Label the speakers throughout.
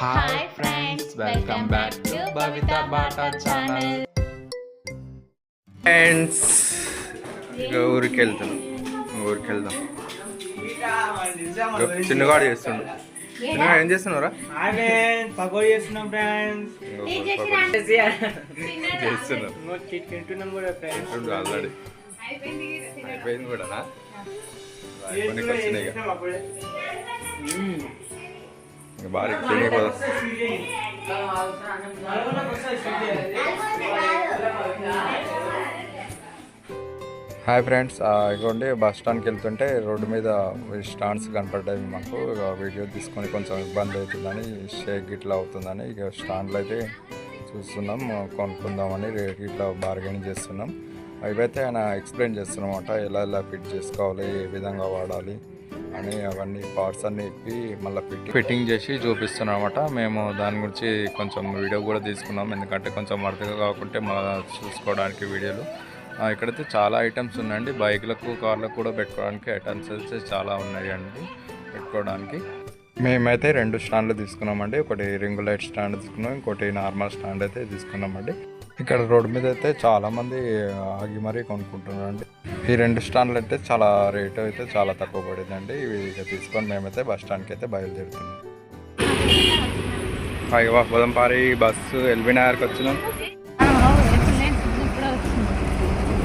Speaker 1: Hi friends welcome back to Bhavitha Bata channel
Speaker 2: friends ఊరికి వెళ్తాం ఊరికి వెళ్దాం చిన్నగాడు చేస్తుండు చిన్నగా ఏం చేస్తున్నారా
Speaker 3: ఫ్రెండ్స్ పకోడీ చేస్తున్నాం ఫ్రెండ్స్
Speaker 2: చేస్తున్నాం.
Speaker 3: తింటున్నాం కూడా ఫ్రెండ్స్
Speaker 2: ఆల్రెడీ. అయిపోయింది కూడా కొన్ని వచ్చినాయి బాగా తిని కదా హాయ్ ఫ్రెండ్స్ ఇగోండి బస్ స్టాండ్కి వెళ్తుంటే రోడ్డు మీద స్టాండ్స్ కనపడ్డాయి మాకు. ఇక వీడియో తీసుకొని కొంచెం ఇబ్బంది అవుతుందని షేక్ ఇట్లా అవుతుందని ఇక స్టాండ్లు అయితే చూస్తున్నాం కొనుక్కుందామని రేట్ ఇట్లా బార్గెనింగ్ చేస్తున్నాం. అయితే ఆయన ఎక్స్ప్లెయిన్ చేస్తున్నమాట ఎలా ఎలా ఫిట్ చేసుకోవాలి ఏ విధంగా వాడాలి అని అవన్నీ పార్ట్స్ అన్ని ఇప్పి మళ్ళీ ఫిట్టింగ్ ఫిట్టింగ్ చేసి చూపిస్తున్నాం అనమాట మేము దాని గురించి కొంచెం వీడియో కూడా తీసుకున్నాం. ఎందుకంటే కొంచెం మడతగా కాకుంటే మళ్ళీ చూసుకోవడానికి వీడియోలు. ఇక్కడైతే చాలా ఐటమ్స్ ఉన్నాయండి. బైక్లకు కార్లకు కూడా పెట్టుకోవడానికి ఐటమ్స్ అయితే చాలా ఉన్నాయండి పెట్టుకోవడానికి. మేమైతే రెండు స్టాండ్లు తీసుకున్నామండి. ఒకటి రింగు లైట్ స్టాండ్ తీసుకున్నాం. ఇంకోటి నార్మల్ స్టాండ్ అయితే తీసుకున్నామండి. ఇక్కడ రోడ్డు మీద అయితే చాలా మంది ఆగి మరీ కొనుక్కుంటున్నారండి. ఈ రెండు స్టాండ్లు అయితే చాలా రేటు అయితే చాలా తక్కువ పడిందండి. ఇవి ఇక తీసుకొని మేమైతే బస్ స్టాండ్కి అయితే బయలుదేరుతున్నాం. అయ్యో బోదంపారి బస్సు ఎల్బీ నగర్కి వచ్చినాం.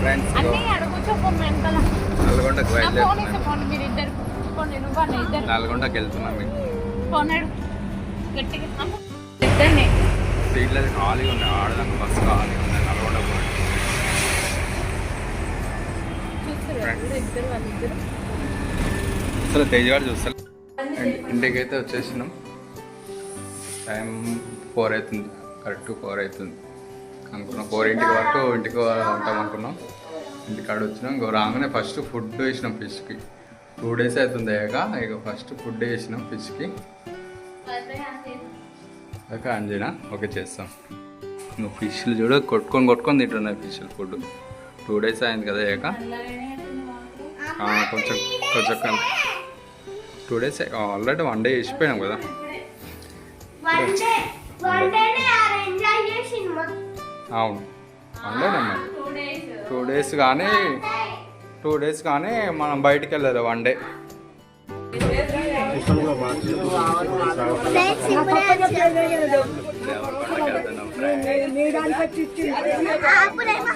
Speaker 2: ఫ్రెండ్స్ నల్గొండకు బయలుదేరుతున్నాం. నల్గొండకి వెళ్తున్నాం. సీట్లు అది ఖాళీగా ఉన్నాయి. ఆడదాకా బస్సు ఖాళీగా ఉన్నాయి నల్గొండ అసలు తేజ్ గారు చూస్తారు ఇంటికి అయితే వచ్చేసినాం. టైం ఫోర్ అవుతుంది. కరెక్ట్ ఫోర్ అవుతుంది. అనుకున్నాం. ఫోర్ ఇంటికి వరకు ఇంటికి ఉంటాం అనుకున్నాం. ఇంటికాడ వచ్చినాం. ఇంకో రాగానే ఫస్ట్ ఫుడ్ వేసినాం ఫిష్కి. టూ డేస్ అవుతుంది అయ్యాక ఇక ఫస్ట్ ఫుడ్ వేసినాం ఫిష్కి. ఓకే అంజనా? ఓకే చేస్తాం. నువ్వు ఫిష్లు చూడ కొట్టుకొని కొట్టుకొని తింటున్నాయి ఫిష్లు ఫుడ్. టూ డేస్ అయింది కదా ఆ, కొంచెం కొంచెం two days already one day వేసిపోయినాం కదా.
Speaker 4: డే
Speaker 2: అవును. వన్ డేనే మరి. Two days. కానీ టూ డేస్ కానీ మనం బయటికి వెళ్ళలేదు వన్ డే.
Speaker 4: ఇప్పుడేమో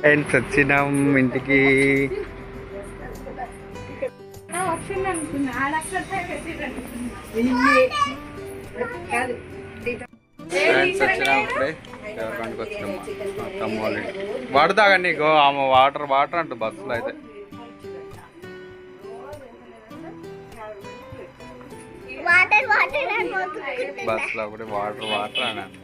Speaker 2: ఫ్రెండ్స్ వచ్చినాం ఇంటికి.
Speaker 1: వస్తుంది అనుకున్నా ఆడక్కడ
Speaker 2: ఫ్రెండ్స్ వచ్చినాం ఇప్పుడే ఎవరికంటికి వచ్చినాం మా తమ్ము వాళ్ళ ఇంటికి. పడతాగా నీకు ఆమె వాటర్ వాటర్ అంట బస్సులో అయితే
Speaker 4: వాటర్ వాటర్.
Speaker 2: బస్సులో ఒకటి వాటర్ వాటర్ అని అన్న